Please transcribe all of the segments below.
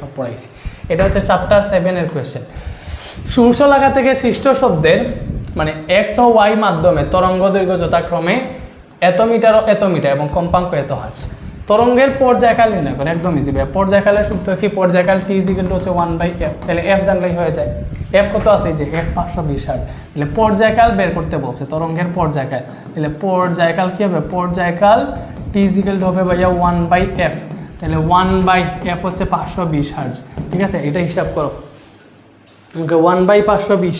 সব পড়াইছি। এটা হচ্ছে চ্যাপ্টার সেভেনের কোয়েশ্চেন সূর্যলাখা থেকে সৃষ্ট শব্দের মানে এক্স ও ওয়াই মাধ্যমে তরঙ্গ দৈর্ঘ্য যথাক্রমে এত মিটার এত মিটার এবং কম্পাঙ্ক এত হার্স তরঙ্গের পর্যায়কাল নির্ণয় করে, একদম ইজি ভাই। পর্যায়কালের সূত্র কি? পর্যায়কাল টি ইজিক্যাল টু হচ্ছে ওয়ান বাই এফ তাহলে এফ জানলেই হয়ে যায়। এফ কত আছে? যে এফ পাঁচশো বিশ হার্স তাহলে পর্যায়কাল বের করতে বলছে তরঙ্গের পর্যায়কাল। তাহলে পর্যায়কাল কি হবে? পর্যায়কাল টি ইজিক্যাল হবে ভাইয়া ওয়ান বাই এফ তাহলে ওয়ান বাই এফ হচ্ছে পাঁচশো বিশ হার্জ ঠিক আছে? এটা হিসাব করো। ওকে ওয়ান বাই পাঁচশো বিশ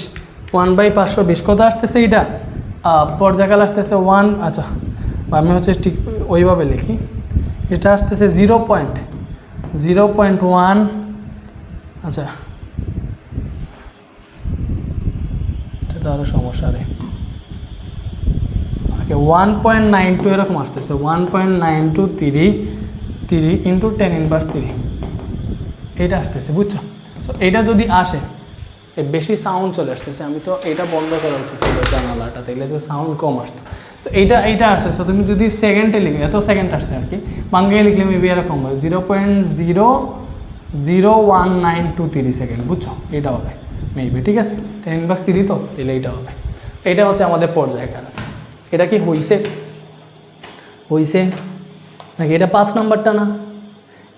ওয়ান বাই পাঁচশো বিশ কত আসতেছে এটা? আহ, পর্যায়কাল আসতেছে ওয়ান আচ্ছা আমি হচ্ছে ঠিক ওইভাবে লিখি। এটা আসতেছে zero point zero point one আচ্ছা। এটা তো আরও সমস্যা রে। Okay one point nine two এরকম আসতেছে one point nine two three three into ten inverse three. এটা আসতেছে, বুঝছ? তো এটা যদি আসে বেশি সাউন্ড চলে আসতেছে। আমি তো এটা বন্ধ করা উচিত জানালাটা, তাইলে তো সাউন্ড কম আসতো। তো এইটা এইটা আসছে। তো তুমি যদি সেকেন্ডে লিখে, এত সেকেন্ড আসছে আর কি বাংলায় লিখলে মেবি এরকম হবে zero point zero zero one nine two তিরিশ সেকেন্ড বুঝছ? এটা হবে মেবি ঠিক আছে? টেন ইনভার্স তিরি তো তাহলে এইটা হবে। এটা হচ্ছে আমাদের পর্যায়কাল এটা কি হইছে? হইছে নাকি এটা পাঁচ নাম্বারটা না?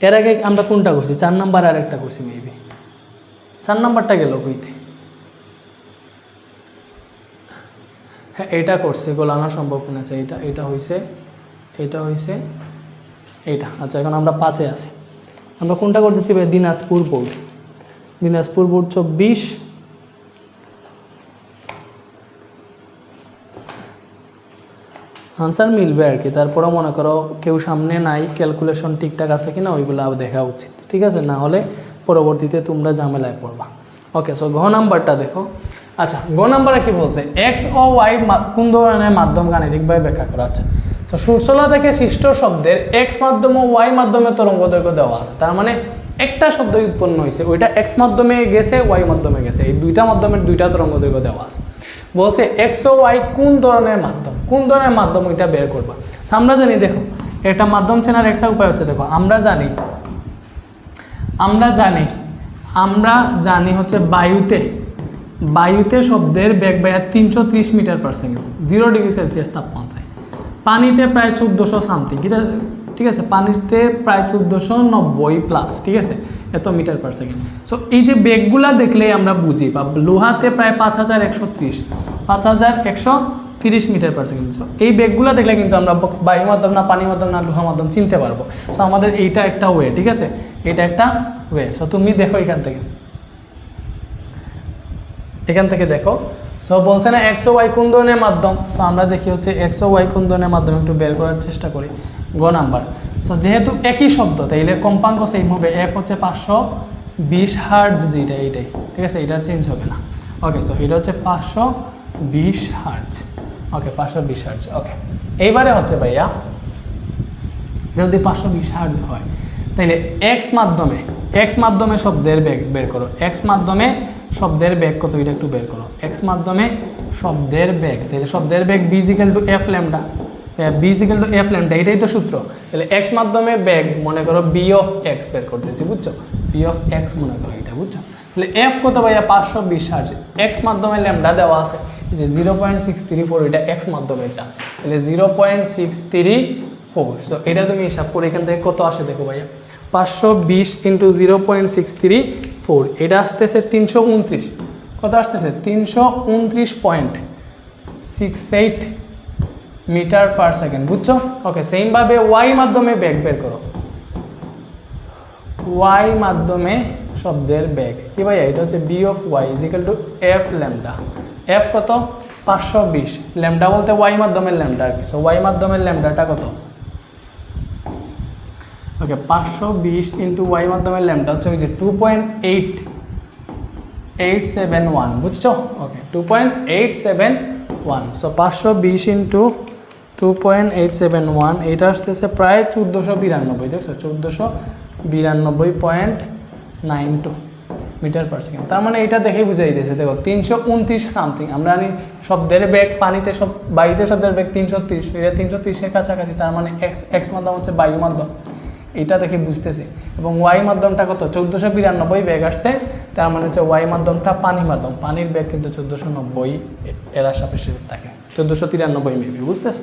এর আগে আমরা কোনটা করছি? চার নাম্বার আর একটা করছি মেবি চার নাম্বারটা গেল হইতে হ্যাঁ এটা করছে, গোলানো সম্ভব মনে আছে এটা এটা হইছে এটা হইছে এইটা আচ্ছা এখন আমরা পাঁচে আছি। আমরা কোনটা করতেছি দিনাজপুর বোর্ড। দিনাজপুর বোর্ড চব্বিশ আনসার মিলবে আর কি। তারপরে মনে করো কেউ সামনে নাই ক্যালকুলেশন ঠিকঠাক আছে কিনা ওইগুলো আবার দেখা উচিত। ঠিক আছে? না হলে পরবর্তীতে তোমরা ঝামেলায় পড়বা। ওকে সো ঘ নাম্বারটা দেখো। আচ্ছা ঘ নাম্বারে কি বলছে? এক্স ও ওয়াই কোন ধরনের মাধ্যম গাণিতিকভাবে ব্যাখ্যা করা আছে? তো সূর্যলা থেকে সৃষ্ট শব্দের এক্স মাধ্যম ও ওয়াই মাধ্যমে তরঙ্গ দৈর্ঘ্য দেওয়া আছে। তার মানে একটা শব্দই উৎপন্ন হয়েছে ওইটা এক্স মাধ্যমে গেছে ওয়াই মাধ্যমে গেছে। এই দুইটা মাধ্যমের দুইটা তরঙ্গ দৈর্ঘ্য দেওয়া আছে। বলছে এক্স ও ওয়াই কোন ধরনের মাধ্যম? কোন ধরনের মাধ্যম ওইটা বের করবা? আমরা জানি, দেখো, একটা মাধ্যম চেনার একটা উপায় হচ্ছে, দেখো, আমরা জানি আমরা জানি আমরা জানি হচ্ছে বায়ুতে বায়ুতে শব্দের বেগ ব্যয় তিনশো ত্রিশ metre per second zero degree Celsius তাপমাত্রায়। পানিতে প্রায় চোদ্দোশো সামথিং ঠিক আছে? পানিতে প্রায় চোদ্দোশো নব্বই প্লাস ঠিক আছে? এত মিটার পার সেকেন্ড সো এই যে বেগগুলা দেখলেই আমরা বুঝি, বা লোহাতে প্রায় পাঁচ হাজার একশো ত্রিশ। পাঁচ হাজার একশো তিরিশ মিটার পার সেকেন্ড সো এই বেগগুলো দেখলে কিন্তু আমরা বায়ু মাধ্যম না পানি মাধ্যম না লোহা মাধ্যম চিনতে পারব। সো আমাদের এইটা একটা ওয়ে ঠিক আছে? এটা একটা ওয়ে সো তুমি দেখো এখান থেকে। এখান থেকে দেখো। সো বলছে না একশো ওয়াই কোন মাধ্যম। সো আমরা দেখি হচ্ছে একশো ওয়াই কোন মাধ্যম একটু বের করার চেষ্টা করি। গ নাম্বার। সো যেহেতু একই শব্দ, তাইলে কম্পাঙ্ক সেম হবে। এফ হচ্ছে পাঁচশো বিশ হার্জ, যেটা এইটাই। ঠিক আছে? এটা চেঞ্জ হবে না। ওকে সো এটা হচ্ছে পাঁচশো বিশ হার্জ। ওকে পাঁচশো বিশ হার্জ। ওকে এইবারে হচ্ছে ভাইয়া, যদি পাঁচশো বিশ হার্জ হয়, তাইলে এক্স মাধ্যমে এক্স মাধ্যমে শব্দের বেগ বের করো। এক্স মাধ্যমে শব্দের বেগ কত, এটা একটু বের করো। এক্স মাধ্যমে শব্দের বেগ তাহলে শব্দের বেগ v equal to F lambda v equal to F lambda এটাই তো সূত্র। তাহলে এক্স মাধ্যমে বেগ, মনে করো বি অফ এক্স বের করতেছি, বুঝছ? বি অফ এক্স মনে করো এটা, বুঝছ? তাহলে এফ কত ভাইয়া? পাঁচশো বিশ হার্জ। এক্স মাধ্যমে ল্যামডা দেওয়া আছে। যে zero point six three four এটা এক্স মাধ্যমে এটা তাহলে zero point six three four so এটা তুমি হিসাব করে এখান থেকে কত আসে দেখো ভাইয়া? পাঁচশো বিশ into zero point six three four এটা আসতেছে তিনশো উনত্রিশ। কত আসতেছে? তিনশো উনত্রিশ point six eight metre per second বুঝছ? ওকে সেমভাবে ওয়াই মাধ্যমে ব্যাগ বের করো। ওয়াই মাধ্যমে শব্দের ব্যাগ। কি ভাইয়া? এটা হচ্ছে V of Y equal to F lambda F কত? পাঁচশো বিশ। ল্যামডা বলতে ওয়াই মাধ্যমের ল্যামডা আর কি। সো ওয়াই মাধ্যমের ল্যামডাটা কত? ওকে পাঁচশো বিশ ইন্টু ওয়াই মাধ্যমের ল্যামডা হচ্ছে ওই যে two point eight eight seven one বুঝছ? Okay two point eight seven one so পাঁচশো বিশ into two point eight seven one এটা আসতেছে প্রায় চোদ্দোশো বিরানব্বই, দেখছ? চোদ্দোশো বিরানব্বই point nine two metre per second তার মানে এটা দেখেই বুঝাই দিয়েছে দেখো, তিনশো উনত্রিশ সামথিং আমরা জানি শব্দের ব্যাগ পানিতে সব, বায়ুতে সব দেড় ব্যাগ তিনশো তিরিশ। এটা তিনশো তিরিশের কাছাকাছি, তার মানে এক্স এক্স মাধ্যম হচ্ছে বায়ু মাধ্যম। এটা দেখে বুঝতেছি। এবং ওয়াই মাধ্যমটা কত? চোদ্দোশো বিরানব্বই ব্যাগ আসছে, তার মানে হচ্ছে ওয়াই মাধ্যমটা পানি মাধ্যম। পানির ব্যাগ কিন্তু চোদ্দোশো নব্বই এরা সাপেক্ষে থাকে। চোদ্দোশো তিরানব্বই মেবি বুঝতেছো?